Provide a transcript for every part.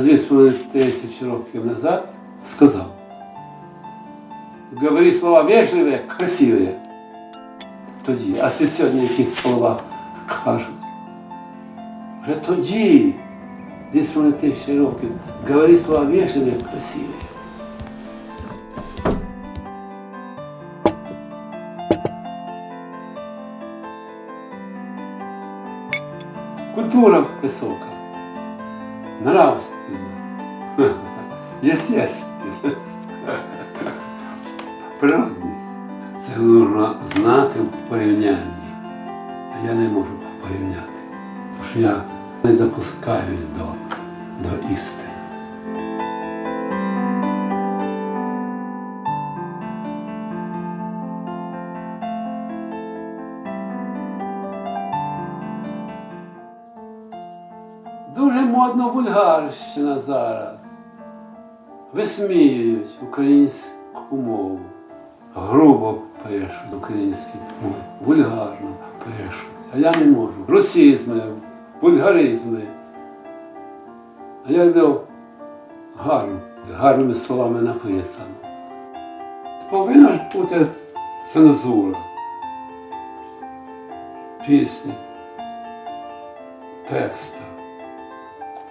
Будда за 2,5 тисячі років назад сказав. Говори слова вежливі, красиві. Тоді. А це сьогодні якісь слова кажуть. Вже тоді, 2,5 тисячі років, говори слова вежливі, красиві. Культура висока. Нравственность. Естественность. Природність. Це потрібно знати в порівнянні. А я не можу порівняти. Тому що я не допускаюсь до, до істини. Модно вульгарщина зараз. Висміюють українську мову. Грубо пишуть українські мови, вульгарно пишуть. А я не можу. Русізми, вульгаризми. А я люблю гарно, гарними словами написано. Повинна ж бути цензура. Пісні, текста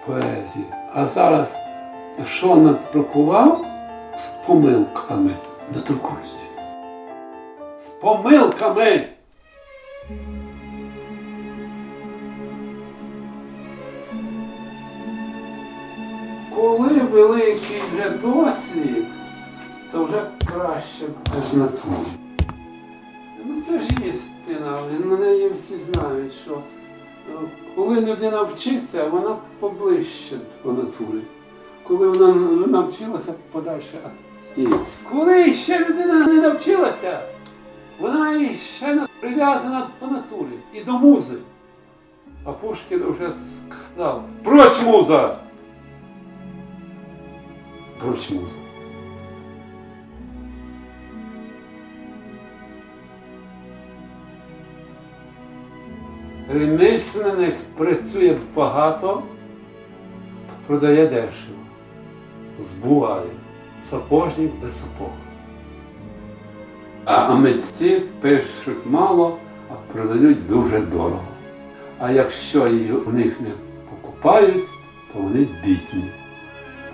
поезії. А зараз, що надрукував з помилками надрукують. З помилками. Коли великий вже досвід, то вже краще без натури. Ну це ж істина, на неї всі знають, що коли людина вчиться, вона поближче до натури. Коли вона навчилася, подальше. І коли ще людина не навчилася, вона ще прив'язана до натури і до музи. А Пушкін вже сказав: Проч муза! Проч муза. Ремісленник працює багато, продає дешево, збуває, сапожник без сапог. А митці пишуть мало, а продають дуже дорого. А якщо її у них не покупають, то вони бідні.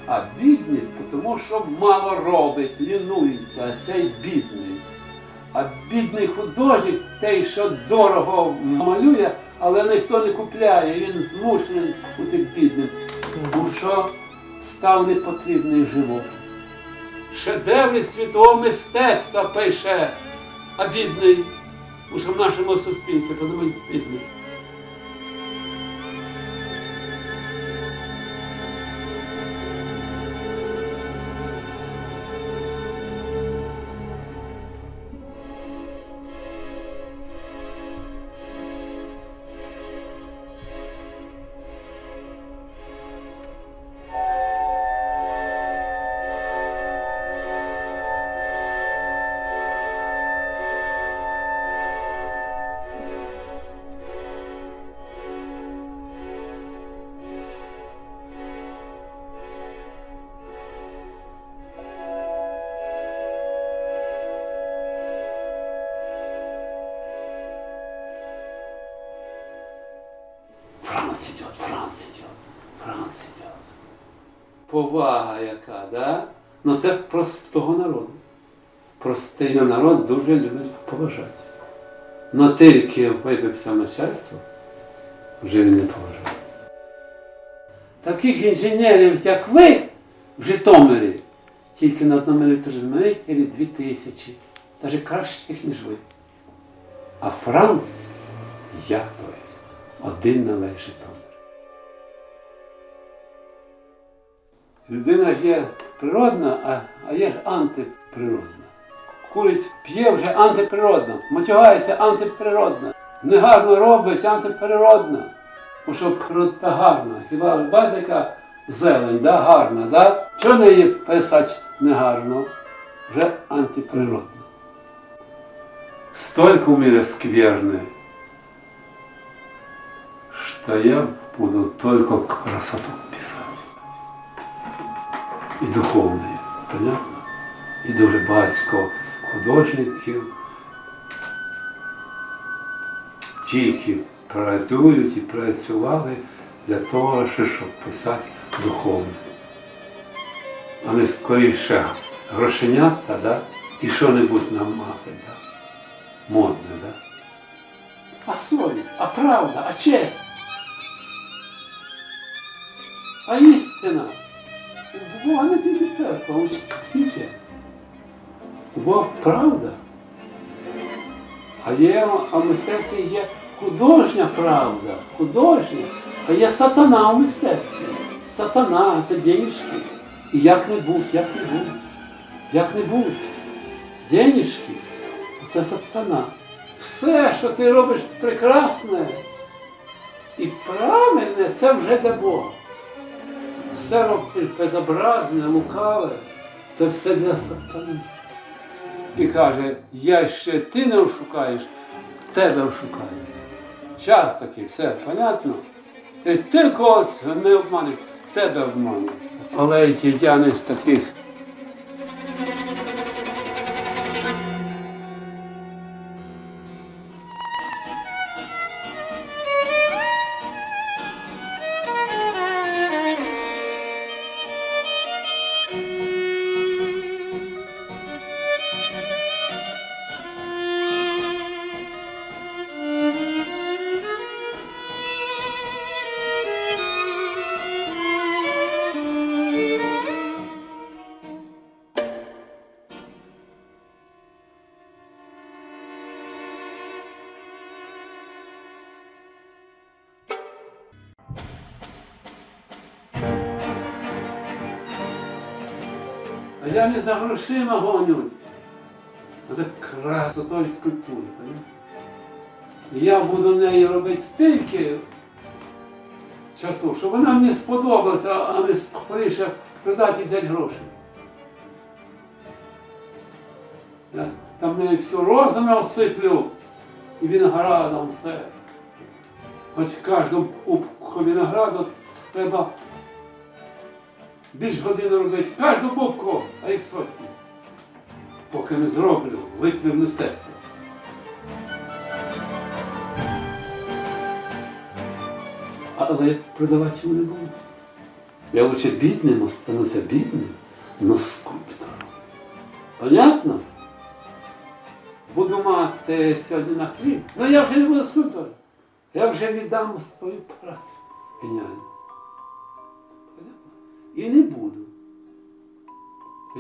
А бідні, тому що мало робить, лінується, а цей бідний. А бідний художник, той, що дорого малює, але ніхто не купляє, він змушений бути бідним, тому що став непотрібний живопис. Шедеври світового мистецтва пише, а бідний, уже в нашому суспільстві подумають бідний. Франц идет, Франц идет, Франц идет. Повага яка, да? Ну це простого народу. Простий народ дуже любить поважати. Но тільки вибився начальство, вже він не поважає. Таких інженерів, як ви, в Житомирі, тільки на одному електрозмірителі дві тисячі, навіть кращих, ніж ви. А Франц, я той, один на весь. Людина ж є природна, а, а є ж антиприродна. Курить п'є вже антиприродна, матюгається антиприродна. Негарно робить антиприродна. Бо що природа гарна. Хіба бачите, яка зелень, да? гарна, да? Чого не її писати негарно? Вже антиприродна. Столько в мире скверны, то я буду только красоту писать. І духовної, понятно? І дуже багатько художників тільки працюють і працювали для того, щоб писати духовне. А не скоріше грошенята, да? і що-небудь намазати, да? модне, да? А совість, а правда, а честь. А істина. У Бога не тільки церква, у світі. У правда. А є а в мистецтві є художня правда, художня. Та є сатана у мистецтві. Сатана це денежки. І як-небудь, як-небудь, як-небудь. Денежки це сатана. Все, що ти робиш прекрасне і правильне, це вже для Бога. Все робиш безобразне, лукаве, це все для сатани. І каже, я ще ти не ошукаєш, тебе ошукають. Час такий, все, понятно? Ти, ти когось не обманеш, тебе обманеш. Але я не з таких. А я не за грошима гонюсь, а за красотою скульптури. І я буду неї робити стільки часу, щоб вона мені сподобалася, а не скоріше продати і взяти гроші. Я там неї все розами осиплю і виноградом все. Хоч кожну пупку винограду треба більш години робити кожну бубку, а їх сотні. Поки не зроблю витвір мистецтва. Але продавати не буду. Я лише бідним остануся бідним, но скульптором. Понятно? Буду мати сьогодні на хліб. Ну я вже не буду скульптором. Я вже віддам свою працю. Геніально. І не буду.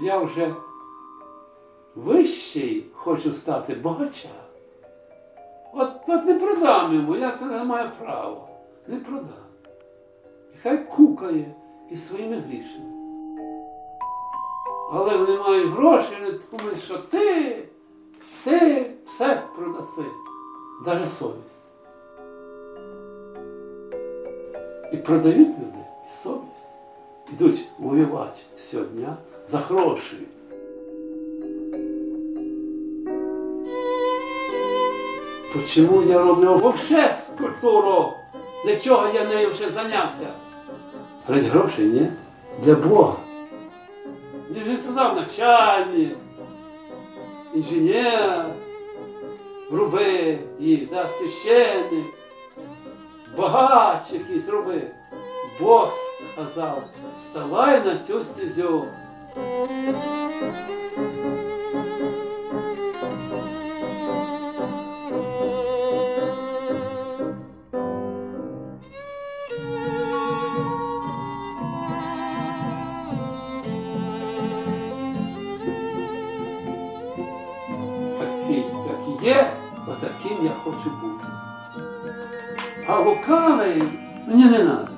Я вже вищий хочу стати богача. От, от не продам йому, я це не маю права. Не продам. І хай кукає із своїми грішми. Але вони мають гроші, вони думають, що ти, ти все продаси, навіть совість. І продають люди і совість. Ідуть воювати сьогодні за гроші. Почому я роблю вовше скульптуру? Для чого я нею вже зайнявся? Ради грошей, ні? Для Бога. Мені вже сказав начальник, інженер, руби їх, да, священник, багач якийсь роби. Бог сказав, вставай на цю стезю. Такий, як є, отаким я хочу бути. А лукавий мені не треба.